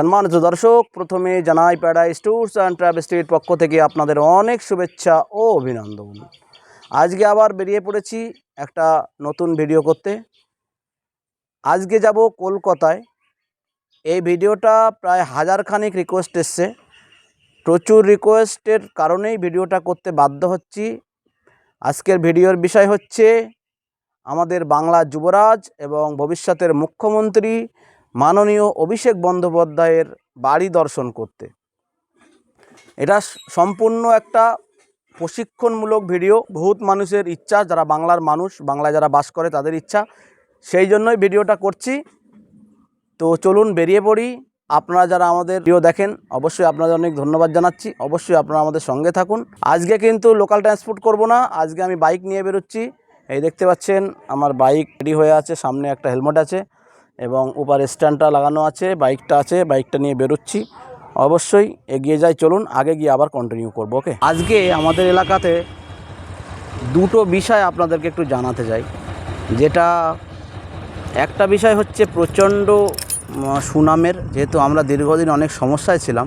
সম্মানিত দর্শক, প্রথমে জানাই প্যারাডাইস ট্যুরস অ্যান্ড ট্রাভেস্টির পক্ষ থেকে আপনাদের অনেক শুভেচ্ছা ও অভিনন্দন। আজকে আবার বেরিয়ে পড়েছি একটা নতুন ভিডিও করতে। আজকে যাব কলকাতায়। এই ভিডিওটা প্রায় হাজারখানেক রিকোয়েস্ট এসছে। প্রচুর রিকোয়েস্টের কারণেই ভিডিওটা করতে বাধ্য হচ্ছি। আজকের ভিডিওর বিষয় হচ্ছে, আমাদের বাংলা যুবরাজ এবং ভবিষ্যতের মুখ্যমন্ত্রী মাননীয় অভিষেক বন্দ্যোপাধ্যায়ের বাড়ি দর্শন করতে। এটা সম্পূর্ণ একটা প্রশিক্ষণমূলক ভিডিও। বহুত মানুষের ইচ্ছা, যারা বাংলার মানুষ, বাংলায় যারা বাস করে তাদের ইচ্ছা। সেই জন্যই ভিডিওটা করছি। তো চলুন বেরিয়ে পড়ি। আপনারা যারা আমাদের ভিডিও দেখেন, অবশ্যই আপনাদের অনেক ধন্যবাদ জানাচ্ছি। অবশ্যই আপনারা আমাদের সঙ্গে থাকুন। আজকে কিন্তু লোকাল ট্রান্সপোর্ট করব না। আজকে আমি বাইক নিয়ে বেরোচ্ছি। এই দেখতে পাচ্ছেন, আমার বাইক রেডি হয়ে আছে। সামনে একটা হেলমেট আছে। এবং উপরে স্ট্যান্ডটা লাগানো আছে, বাইকটা আছে, বাইকটা নিয়ে বেরোচ্ছি। অবশ্যই এগিয়ে যাই, চলুন, আগে গিয়ে আবার কন্টিনিউ করব ওকে আজকে আমাদের এলাকাতে দুটো বিষয় আপনাদেরকে একটু জানাতে চাই যেটা, একটা বিষয় হচ্ছে প্রচণ্ড সুনামের, যেহেতু আমরা দীর্ঘদিন অনেক সমস্যায় ছিলাম,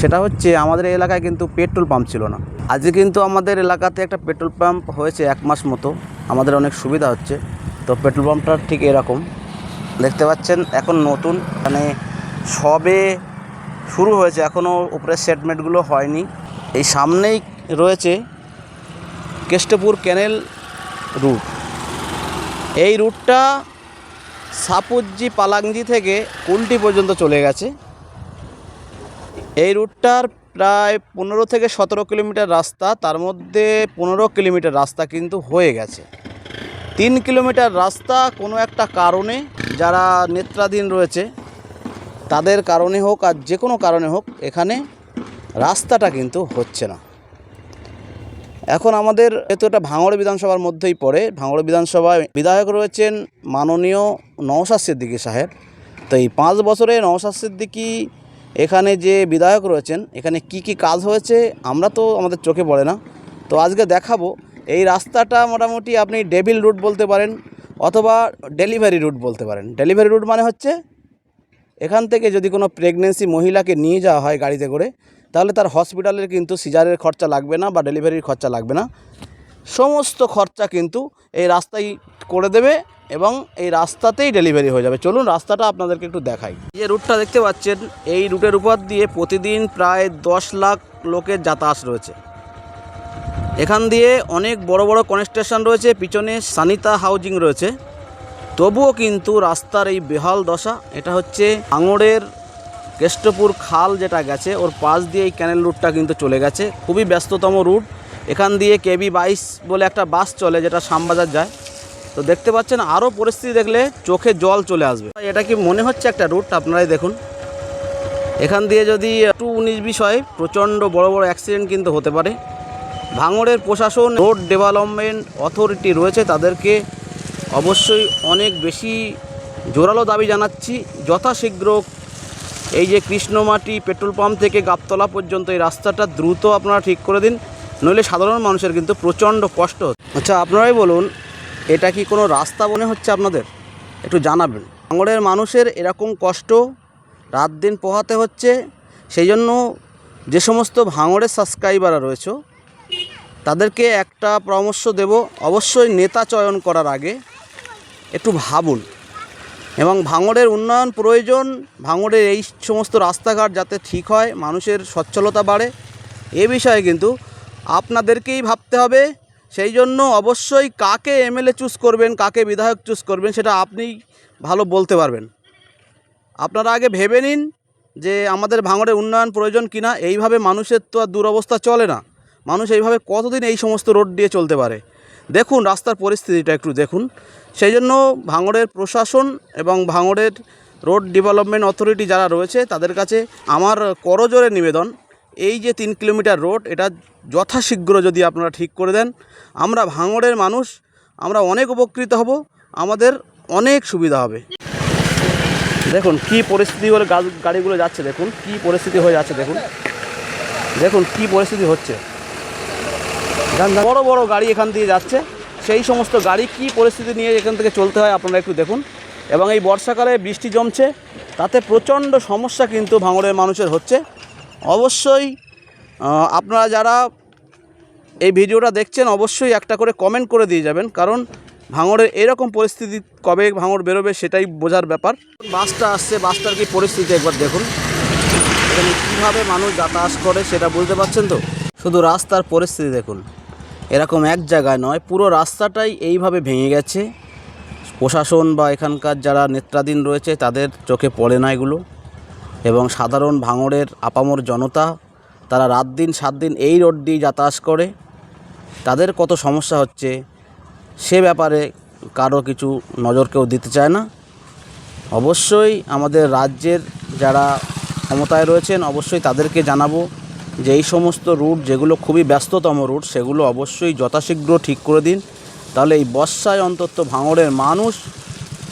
সেটা হচ্ছে আমাদের এলাকায় কিন্তু পেট্রোল পাম্প ছিল না। আজকে কিন্তু আমাদের এলাকাতে একটা পেট্রোল পাম্প হয়েছে এক মাস মতো, আমাদের অনেক সুবিধা হচ্ছে। তো পেট্রোল পাম্পটা ঠিক এরকম। দেখতে পাচ্ছেন, এখন নতুন। মানে সবে শুরু হয়েছে এখনও উপরের সেটমেন্টগুলো হয়নি। এই সামনেই রয়েছে কেষ্টপুর ক্যানেল রুট এই রুটটা সাপুজ্জি পালাংজি থেকে কুলটি পর্যন্ত চলে গেছে। এই রুটটার প্রায় পনেরো থেকে সতেরো কিলোমিটার রাস্তা, তার মধ্যে পনেরো কিলোমিটার রাস্তা কিন্তু হয়ে গেছে। তিন কিলোমিটার রাস্তা কোনো একটা কারণে যারা নেত্রাধীন রয়েছে, তাদের কারণে হোক আর যে কোনো কারণে হোক, এখানে রাস্তাটা কিন্তু হচ্ছে না। এখন আমাদের যেহেতু এটা ভাঙড় বিধানসভার মধ্যেই পড়ে, ভাঙড় বিধানসভায় বিধায়ক রয়েছেন মাননীয় নওশাদ সিদ্দিকী সাহেব। তো এই পাঁচ বছরে নওশাদ সিদ্দিকী এখানে যে বিধায়ক রয়েছেন, এখানে কি কি কাজ হয়েছে, আমরা তো আমাদের চোখে পড়ে না। তো আজকে দেখাবো, এই রাস্তাটা মোটামুটি আপনি ডেভিল রুট বলতে পারেন অথবা ডেলিভারি রুট বলতে পারেন। ডেলিভারি রুট মানে হচ্ছে এখান থেকে যদি কোনো প্রেগনেন্সি মহিলাকে নিয়ে যাওয়া হয় গাড়িতে করে, তাহলে তার হসপিটালের কিন্তু সিজারের খরচা লাগবে না বা ডেলিভারির খরচা লাগবে না। সমস্ত খরচা কিন্তু এই রাস্তায় করে দেবে এবং এই রাস্তাতেই ডেলিভারি হয়ে যাবে। চলুন রাস্তাটা আপনাদেরকে একটু দেখাই। যে রুটটা দেখতে পাচ্ছেন, এই রুটের উপর দিয়ে প্রতিদিন প্রায় দশ লাখ লোকের যাতায়াত রয়েছে। এখান দিয়ে অনেক বড় বড় কনস্ট্রাকশন রয়েছে, পিছনে সানিতা হাউজিং রয়েছে। তবুও কিন্তু রাস্তার এই বেহাল দশা, এটা হচ্ছে আঙড়ের কেষ্টপুর খাল যেটা গেছে, ওর পাশ দিয়ে এই ক্যানেল রুটটা কিন্তু চলে গেছে। খুবই ব্যস্ততম রুট এখান দিয়ে কেবি বাইশ বলে একটা বাস চলে যেটা শ্যামবাজার যায়। তো দেখতে পাচ্ছেন আরও পরিস্থিতি দেখলে চোখে জল চলে আসবে। এটা কি মনে হচ্ছে একটা রুট আপনারাই দেখুন। এখান দিয়ে যদি একটু উনিশ বিশ হয়, প্রচণ্ড বড় বড় অ্যাক্সিডেন্ট কিন্তু হতে পারে। ভাঙড়ের প্রশাসন, রোড ডেভেলপমেন্ট অথরিটি রয়েছে তাদেরকে অবশ্যই অনেক বেশি জোরালো দাবি জানাচ্ছি। যথাশীঘ্র এই যে কৃষ্ণমাটি পেট্রোল পাম্প থেকে গাবতলা পর্যন্ত এই রাস্তাটা দ্রুত আপনারা ঠিক করে দিন, নইলে সাধারণ মানুষের কিন্তু প্রচণ্ড কষ্ট আচ্ছা আপনারাই বলুন, এটা কি কোনো রাস্তা মনে হচ্ছে আপনাদের? একটু জানাবেন। ভাঙড়ের মানুষের এরকম কষ্ট রাত দিন পোহাতে হচ্ছে, সেই জন্য যে সমস্ত ভাঙড়ের সাবস্ক্রাইবাররা রয়েছে তাদেরকে একটা পরামর্শ দেব। অবশ্যই নেতা চয়ন করার আগে একটু ভাবুন। এবং ভাঙড়ের উন্নয়ন প্রয়োজন, ভাঙড়ের এই সমস্ত রাস্তাঘাট যাতে ঠিক হয়, মানুষের সচ্ছলতা বাড়ে, এ বিষয়ে কিন্তু আপনাদেরকেই ভাবতে হবে। সেই জন্য অবশ্যই কাকে এমএলএ চুজ করবেন, কাকে বিধায়ক চুজ করবেন, সেটা আপনি ভালো বলতে পারবেন। আপনারা আগে ভেবে নিন যে আমাদের ভাঙড়ের উন্নয়ন প্রয়োজন কিনা। এইভাবে মানুষের তো আর দুরবস্থা চলে না। মানুষ এইভাবে কতদিন এই সমস্ত রোড দিয়ে চলতে পারে? দেখুন রাস্তার পরিস্থিতিটা একটু দেখুন। সেই জন্য ভাঙড়ের প্রশাসন এবং ভাঙড়ের রোড ডেভেলপমেন্ট অথরিটি যারা রয়েছে, তাদের কাছে আমার করজোরে নিবেদন, এই যে তিন কিলোমিটার রোড, এটা যথাশীঘ্র যদি আপনারা ঠিক করে দেন, আমরা ভাঙড়ের মানুষ, আমরা অনেক উপকৃত হব, আমাদের অনেক সুবিধা হবে। দেখুন কি পরিস্থিতি হলে গাড়িগুলো যাচ্ছে, দেখুন কি পরিস্থিতি হয়ে যাচ্ছে, দেখুন। দেখুন কি পরিস্থিতি হচ্ছে। বড় বড় গাড়ি এখান দিয়ে যাচ্ছে। সেই সমস্ত গাড়ি কি পরিস্থিতি নিয়ে এখান থেকে চলতে হয় আপনারা একটু দেখুন। এবং এই বর্ষাকালে বৃষ্টি জমছে, তাতে প্রচণ্ড সমস্যা কিন্তু ভাঙড়ের মানুষের হচ্ছে। অবশ্যই আপনারা যারা এই ভিডিওটা দেখছেন, অবশ্যই একটা করে কমেন্ট করে দিয়ে যাবেন। কারণ ভাঙড়ের এরকম পরিস্থিতি, কবে ভাঙড় বেরোবে সেটাই বোঝার ব্যাপার। বাসটা আসছে, বাসটার কি পরিস্থিতি একবার দেখুন। এখানে কীভাবে মানুষ যাতায়াত করে সেটা বুঝতে পারছেন তো? শুধু রাস্তার পরিস্থিতি দেখুন। এরকম এক জায়গায় নয়, পুরো রাস্তাটাই এইভাবে ভেঙে গেছে। প্রশাসন বা এখানকার যারা নেত্রাধীন রয়েছে, তাদের চোখে পড়ে না এগুলো। এবং সাধারণ ভাঙড়ের আপামর জনতা, তারা রাত দিন, সাত দিন এই রোড দিয়ে যাতায়াত করে। তাদের কত সমস্যা হচ্ছে, সে ব্যাপারে কারও কিছু নজর কেউ দিতে চায় না। অবশ্যই আমাদের রাজ্যের যারা ক্ষমতায় রয়েছেন, অবশ্যই তাদেরকে জানাব। যে এই সমস্ত রুট, যেগুলো খুবই ব্যস্ততম রুট, সেগুলো অবশ্যই যথাশীঘ্র ঠিক করে দিন। তাহলে এই বর্ষায় অন্তত ভাঙড়ের মানুষ,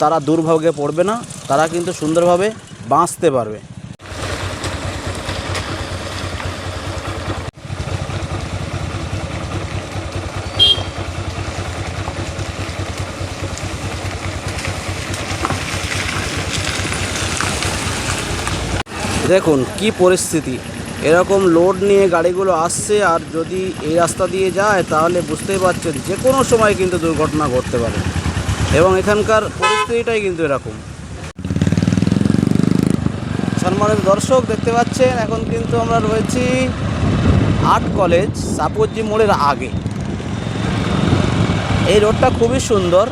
তারা দুর্ভোগে পড়বে না, তারা কিন্তু সুন্দরভাবে বাঁচতে পারবে। দেখুন, কি পরিস্থিতি। এরকম লোড নিয়ে গাড়িগুলো আসছে আর যদি এই রাস্তা দিয়ে যায়, তাহলে বুঝতেই পারছেন যে কোনো সময় কিন্তু দুর্ঘটনা ঘটতে পারে। এবং এখানকার পরিস্থিতিটাই কিন্তু এরকম। সম্মানিত দর্শক, দেখতে পাচ্ছেন, এখন কিন্তু আমরা রয়েছি আর্ট কলেজ, সাপোজি মোড়ের আগে। এই রোডটা খুবই সুন্দর।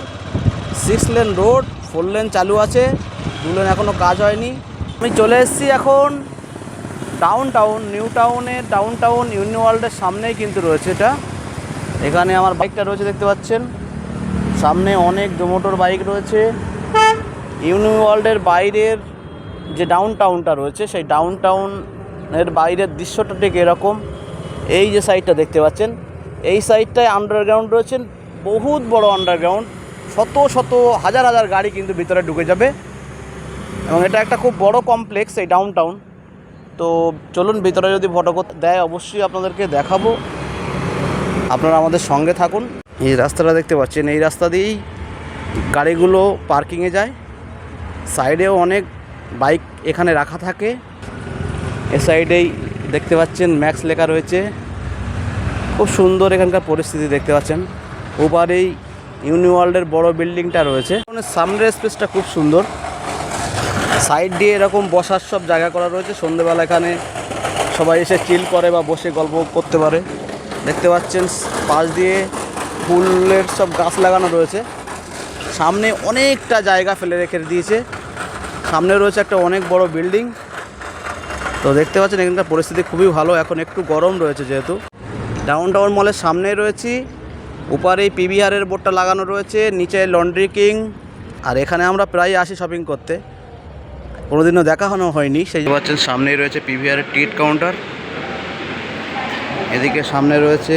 Six lane road four lane চালু আছে। দু লেন এখনও কাজ হয়নি। আমি চলে এসেছি এখন ডাউন টাউন নিউ টাউনের ডাউন টাউন ইউনি ওয়ার্ল্ডের সামনেই কিন্তু রয়েছে এটা। এখানে আমার বাইকটা রয়েছে দেখতে পাচ্ছেন। সামনে অনেক জোমোটোর বাইক রয়েছে। ইউনি ওয়ার্ল্ডের বাইরের যে ডাউন টাউনটা রয়েছে, সেই ডাউন টাউনের বাইরের দৃশ্যটা ঠিক এরকম। এই যে সাইডটা দেখতে পাচ্ছেন, এই সাইডটায় আন্ডারগ্রাউন্ড রয়েছেন, বহুত বড় আন্ডারগ্রাউন্ড শত শত, হাজার হাজার গাড়ি কিন্তু ভিতরে ঢুকে যাবে। এবং এটা একটা খুব বড় কমপ্লেক্স এই ডাউন টাউন তো চলুন ভিতরে যদি ফটো দেয়, অবশ্যই আপনাদেরকে দেখাবো। আপনারা আমাদের সঙ্গে থাকুন। এই রাস্তাটা দেখতে পাচ্ছেন, এই রাস্তা দিয়েই গাড়িগুলো পার্কিংয়ে যায়। সাইডেও অনেক বাইক এখানে রাখা থাকে। এ সাইডেই দেখতে পাচ্ছেন, ম্যাক্স লেখা রয়েছে। খুব সুন্দর এখানকার পরিস্থিতি দেখতে পাচ্ছেন। ওপারেই ইউনি ওয়ার্ল্ডের বড় বিল্ডিংটা রয়েছে। সামনের স্পেসটা খুব সুন্দর। সাইড দিয়ে এরকম বসার সব জায়গা করা রয়েছে। সন্ধেবেলা এখানে সবাই এসে চিল করে বা বসে গল্প করতে পারে। দেখতে পাচ্ছেন, পাশ দিয়ে ফুলের সব গাছ লাগানো রয়েছে। সামনে অনেকটা জায়গা ফেলে রেখে দিয়েছে। সামনে রয়েছে একটা অনেক বড় বিল্ডিং। তো দেখতে পাচ্ছেন, এখানকার পরিস্থিতি খুবই ভালো। এখন একটু গরম রয়েছে যেহেতু। ডাউন টাউন মলের সামনে রয়েছি। উপরেই পিভিআরের বোর্ডটা লাগানো রয়েছে। নিচে লন্ড্রি কিং। আর এখানে আমরা প্রায় আসি শপিং করতে। কোনোদিনও দেখানো হয়নি, সেই পাচ্ছেন, সামনেই রয়েছে পিভিআরের টিকিট কাউন্টার এদিকে সামনে রয়েছে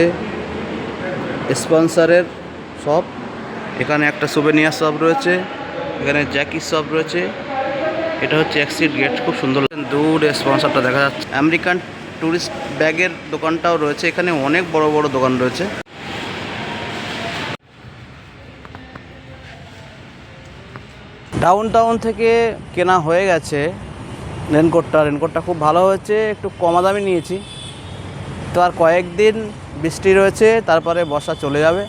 স্পন্সারের শপ এখানে একটা সুবেনিয়ার শপ রয়েছে, এখানে জ্যাকি শপ রয়েছে। এটা হচ্ছে এক্সিট গেট খুব সুন্দর। দূর স্পন্সারটা দেখা যাচ্ছে। আমেরিকান ট্যুরিস্ট ব্যাগের দোকানটাও রয়েছে, এখানে অনেক বড় বড় দোকান রয়েছে। ডাউন টাউন থেকে কেনা হয়ে গেছে রেনকোটটা রেনকোটটা খুব ভালো হয়েছে, একটু কমা দামে নিয়েছি। তো আর কয়েকদিন বৃষ্টি রয়েছে, তারপরে বর্ষা চলে যাবে।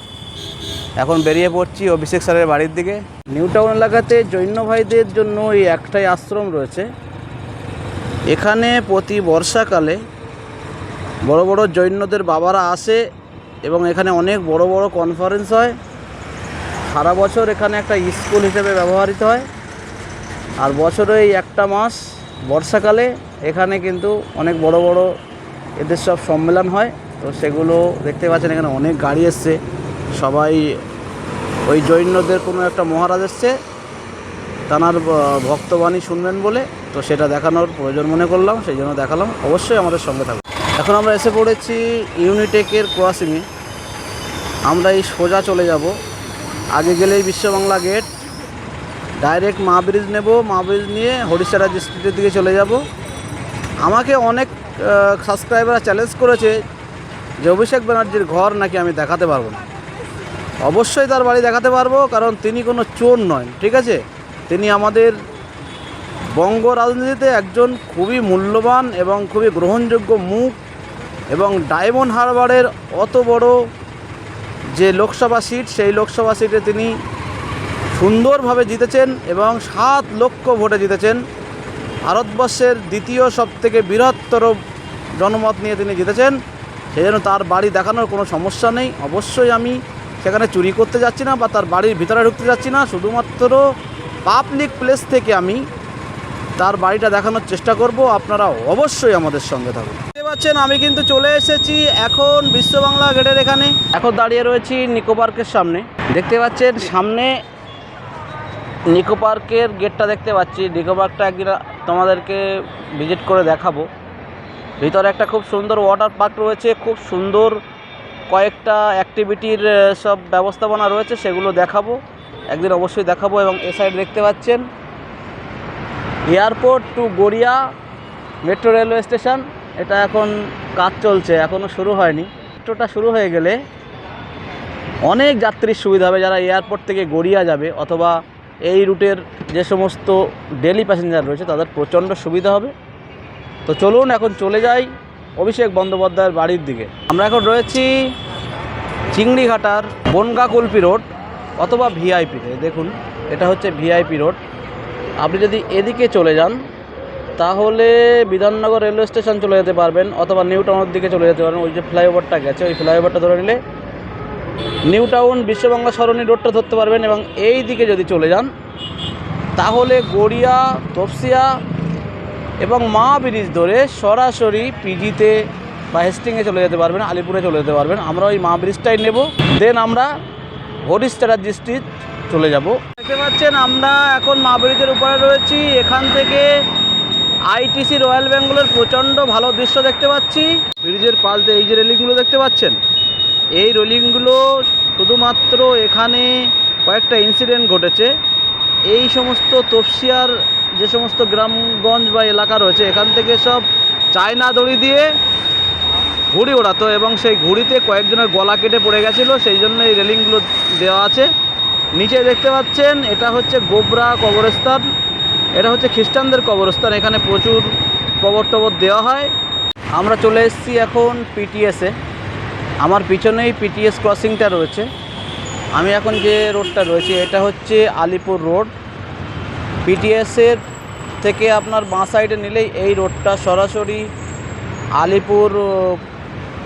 এখন বেরিয়ে পড়ছি অভিষেক স্যারের বাড়ির দিকে। নিউ টাউন এলাকাতে জৈন ভাইদের জন্য এই একটাই আশ্রম রয়েছে। এখানে প্রতি বর্ষাকালে বড় বড় জৈনদের বাবারা আসে এবং এখানে অনেক বড় বড় কনফারেন্স হয়। সারা বছর এখানে একটা স্কুল হিসেবে ব্যবহৃত হয়। আর বছরে এই একটা মাস বর্ষাকালে এখানে কিন্তু অনেক বড় বড় এদের সব সম্মেলন হয়। তো সেগুলো দেখতে পাচ্ছেন এখানে অনেক গাড়ি এসছে। সবাই ওই জৈনদের কোনো একটা মহারাজ এসছে। তানার ভক্তবাণী শুনবেন বলে। তো সেটা দেখানোর প্রয়োজন মনে করলাম, সেই জন্য দেখালাম। অবশ্যই আমাদের সঙ্গে থাকবে এখন আমরা এসে পড়েছি ইউনিটেকের ক্রসিংয়ে আমরা এই সোজা চলে যাব। আগে গেলেই Biswa Bangla gate. Direct Maa bridge নেব, মা ব্রিজ নিয়ে হরিশারা ডিস্ট্রিক্টের দিকে চলে যাব। আমাকে অনেক সাবস্ক্রাইবার চ্যালেঞ্জ করেছে যে অভিষেক ব্যানার্জির ঘর নাকি আমি দেখাতে পারব না। অবশ্যই তার বাড়ি দেখাতে পারব, কারণ তিনি কোনো চোর নয়, ঠিক আছে? তিনি আমাদের বঙ্গ রাজনীতিতে একজন খুবই মূল্যবান এবং খুবই গ্রহণযোগ্য মুখ এবং ডায়মন্ড হারবারের অত বড় যে লোকসভা সিট, সেই লোকসভা সিটে তিনি সুন্দরভাবে জিতেছেন এবং সাত লক্ষ ভোটে জিতেছেন। ভারতবর্ষের দ্বিতীয় সবথেকে বৃহত্তর জনমত নিয়ে তিনি জিতেছেন। সেই জন্য তার বাড়ি দেখানোর কোনো সমস্যা নেই। অবশ্যই আমি সেখানে চুরি করতে যাচ্ছি না বা তার বাড়ির ভিতরে ঢুকতে যাচ্ছি না। শুধুমাত্র পাবলিক প্লেস থেকে আমি তার বাড়িটা দেখানোর চেষ্টা করব। আপনারা অবশ্যই আমাদের সঙ্গে থাকুন। দেখতে পাচ্ছেন, আমি কিন্তু চলে এসেছি এখন বিশ্ব বাংলা গেটের এখানে। এখন দাঁড়িয়ে রয়েছি নিকো পার্কের সামনে। দেখতে পাচ্ছেন, সামনে নিকো পার্কের গেটটা দেখতে পাচ্ছি। নিকো পার্কটা একদিন তোমাদেরকে ভিজিট করে দেখাবো। ভিতরে একটা খুব সুন্দর ওয়াটার পার্ক রয়েছে, খুব সুন্দর কয়েকটা অ্যাক্টিভিটির সব ব্যবস্থাপনা রয়েছে, সেগুলো দেখাবো। একদিন অবশ্যই দেখাবো এবং এ সাইড দেখতে পাচ্ছেন। Airport to Garia metro railway station. এটা এখন কাজ চলছে এখনও শুরু হয়নি। মেট্রোটা শুরু হয়ে গেলে অনেক যাত্রীর সুবিধা হবে যারা এয়ারপোর্ট থেকে গড়িয়া যাবে, অথবা এই রুটের যে সমস্ত ডেলি প্যাসেঞ্জার রয়েছে, তাদের প্রচণ্ড সুবিধা হবে। তো চলুন, এখন চলে যাই অভিষেক বন্দ্যোপাধ্যায়ের বাড়ির দিকে। আমরা এখন রয়েছি চিংড়িঘাটার বনগা কুলপি রোড অথবা ভিআইপিতে দেখুন, এটা হচ্ছে ভিআইপি রোড। আপনি যদি এদিকে চলে যান, তাহলে বিধাননগর রেলওয়ে স্টেশন চলে যেতে পারবেন অথবা নিউ টাউনের দিকে চলে যেতে পারবেন। ওই যে ফ্লাইওভারটা গেছে, ওই ফ্লাইওভারটা ধরে নিলে নিউ টাউন বিশ্ববাংলা সরণি রোডটা ধরতে পারবেন এবং এই দিকে যদি চলে যান, তাহলে গড়িয়া, তপসিয়া এবং মা ব্রিজ ধরে সরাসরি পিজিতে বা হেস্টিংয়ে চলে যেতে পারবেন, আলিপুরে চলে যেতে পারবেন। আমরা ওই মা ব্রিজটাই নেব, দেন আমরা হরিশ চ্যাটার্জি স্ট্রিট চলে যাব। দেখতে পাচ্ছেন, আমরা এখন মা ব্রিজের উপরে রয়েছি। এখান থেকে আইটিসি রয়্যাল বেঙ্গলের প্রচণ্ড ভালো দৃশ্য দেখতে পাচ্ছি। ব্রিজের দিয়ে এই যে রেলিংগুলো দেখতে পাচ্ছেন? এই রেলিংগুলো শুধুমাত্র এখানে কয়েকটা ইনসিডেন্ট ঘটেছে। এই সমস্ত তফসিয়ার যে সমস্ত গ্রামগঞ্জ বা এলাকা রয়েছে, এখান থেকে সব চায়না দড়ি দিয়ে ঘুড়ি ওড়াতো এবং সেই ঘুড়িতে কয়েকজনের গলা কেটে পড়ে গেছিল, সেই জন্য এই রেলিংগুলো দেওয়া আছে। নিচে দেখতে পাচ্ছেন, এটা হচ্ছে গোবরা কবরস্থান, এটা হচ্ছে খ্রিস্টানদের কবরস্থান, এখানে প্রচুর কবর টবর দেওয়া হয়। আমরা চলে এসেছি এখন পিটিএসে আমার পিছনেই পিটিএস ক্রসিংটা রয়েছে। আমি এখন যে রোডটা রয়েছে, এটা হচ্ছে আলিপুর রোড। পিটিএসের থেকে আপনার বাঁ সাইডে নিলেই এই রোডটা সরাসরি আলিপুর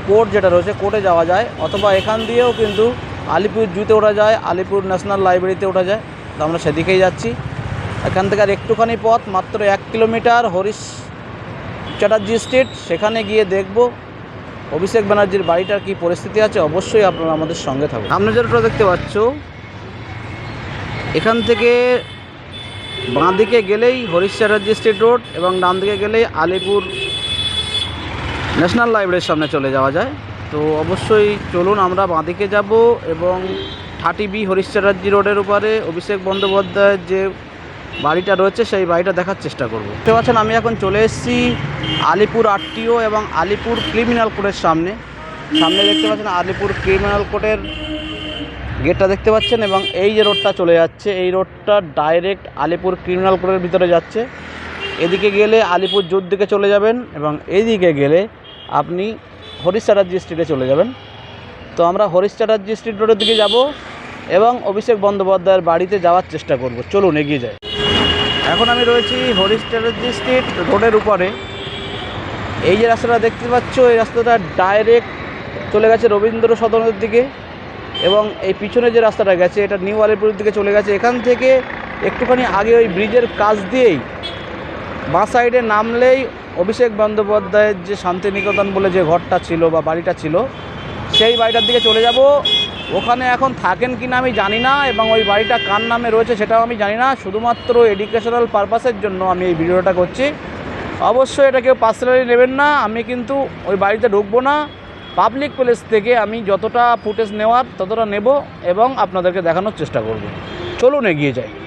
কোর্ট যেটা রয়েছে, কোর্টে যাওয়া যায়। অথবা এখান দিয়েও কিন্তু আলিপুর জুতে ওঠা যায়, আলিপুর ন্যাশনাল লাইব্রেরিতে ওঠা যায়। তো আমরা সেদিকেই যাচ্ছি। এখান থেকে আর একটুখানি পথ, মাত্র এক কিলোমিটার হরিশ চ্যাটার্জি স্ট্রিট। সেখানে গিয়ে দেখব অভিষেক ব্যানার্জির বাড়িটার কি পরিস্থিতি আছে। অবশ্যই আপনারা আমাদের সঙ্গে থাকুন। সামনে যেটা দেখতে পাচ্ছ, এখান থেকে বাঁ দিকে গেলেই হরিশ চ্যাটার্জি স্ট্রিট রোড এবং ডান দিকে গেলেই আলিপুর ন্যাশনাল লাইব্রেরির সামনে চলে যাওয়া যায়। তো অবশ্যই চলুন, আমরা বাঁদিকে যাব এবং থার্টি বি হরিশ চ্যাটার্জি রোডের উপরে অভিষেক বন্দ্যোপাধ্যায়ের যে বাড়িটা রয়েছে, সেই বাড়িটা দেখার চেষ্টা করব। দেখতে পাচ্ছেন, আমি এখন চলে এসেছি আলিপুর আরটিও এবং আলিপুর ক্রিমিনাল কোর্টের সামনে। সামনে দেখতে পাচ্ছেন, আলিপুর ক্রিমিনাল কোর্টের গেটটা দেখতে পাচ্ছেন এবং এই যে রোডটা চলে যাচ্ছে, এই রোডটা ডাইরেক্ট আলিপুর ক্রিমিনাল কোর্টের ভিতরে যাচ্ছে। এদিকে গেলে আলিপুর জোর দিকে চলে যাবেন এবং এইদিকে গেলে আপনি হরিশ চ্যাটার্জি স্ট্রিটে চলে যাবেন। তো আমরা হরিশ চ্যাটার্জি স্ট্রিট রোডের দিকে যাব এবং অভিষেক বন্দ্যোপাধ্যায়ের বাড়িতে যাওয়ার চেষ্টা করব। চলুন, এগিয়ে যাই। এখন আমি রয়েছি হরিশ চ্যাটার্জি স্ট্রিট রোডের উপরে। এই যে রাস্তাটা দেখতে পাচ্ছ, এই রাস্তাটা ডাইরেক্ট চলে গেছে রবীন্দ্র সদনের দিকে এবং এই পিছনে যে রাস্তাটা গেছে, এটা নিউ আলিপুরের দিকে চলে গেছে। এখান থেকে একটুখানি আগে ওই ব্রিজের কাছ দিয়েই বাঁ সাইডে নামলেই অভিষেক বন্দ্যোপাধ্যায়ের যে শান্তিনিকেতন বলে যে ঘরটা ছিল বা বাড়িটা ছিল, সেই বাড়িটার দিকে চলে যাব। ওখানে এখন থাকেন কি না আমি জানি না এবং ওই বাড়িটা কার নামে রয়েছে সেটাও আমি জানি না। শুধুমাত্র এডুকেশনাল পারপাসের জন্য আমি এই ভিডিওটা করছি। অবশ্যই এটা কেউ পার্সোনালি নেবেন না। আমি কিন্তু ওই বাড়িতে ঢুকবো না। পাবলিক প্লেস থেকে আমি যতটা ফুটেজ নেওয়ার ততটা নেব এবং আপনাদেরকে দেখানোর চেষ্টা করব। চলুন এগিয়ে যাই।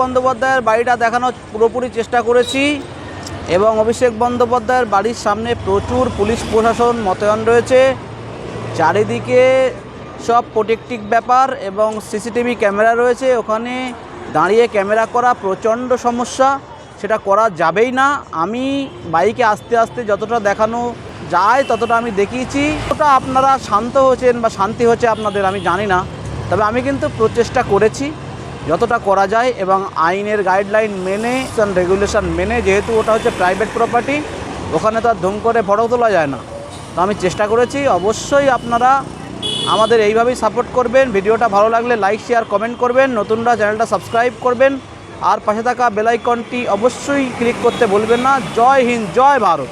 বন্দ্যোপাধ্যায়ের বাড়িটা দেখানোর পুরোপুরি চেষ্টা করেছি এবং অভিষেক বন্দ্যোপাধ্যায়ের বাড়ির সামনে প্রচুর পুলিশ প্রশাসন মোতায়েন রয়েছে। চারিদিকে সব প্রোটেক্টিভ ব্যাপার এবং সিসিটিভি ক্যামেরা রয়েছে। ওখানে দাঁড়িয়ে ক্যামেরা করা প্রচণ্ড সমস্যা। সেটা করা যাবেই না। আমি বাইকে আস্তে আস্তে যতটা দেখানো যায় ততটা আমি দেখিয়েছি। ওটা আপনারা শান্ত হয়েছেন বা শান্তি হচ্ছে আপনাদের আমি জানি না। তবে আমি কিন্তু প্রচেষ্টা করেছি। যতটা করা যায় এবং আইনের গাইডলাইন মেনে রেগুলেশন মেনে, যেহেতু ওটা হচ্ছে প্রাইভেট প্রপার্টি ওখানে তো আর ধুম করে ফটো তোলা যায় না। তো আমি চেষ্টা করেছি, অবশ্যই আপনারা আমাদের এইভাবেই সাপোর্ট করবেন। ভিডিওটা ভালো লাগলে লাইক শেয়ার কমেন্ট করবেন। নতুনরা চ্যানেলটা সাবস্ক্রাইব করবেন। আর পাশে থাকা বেলাইকনটি অবশ্যই ক্লিক করতে বলবেন না। জয় হিন্দ, জয় ভারত।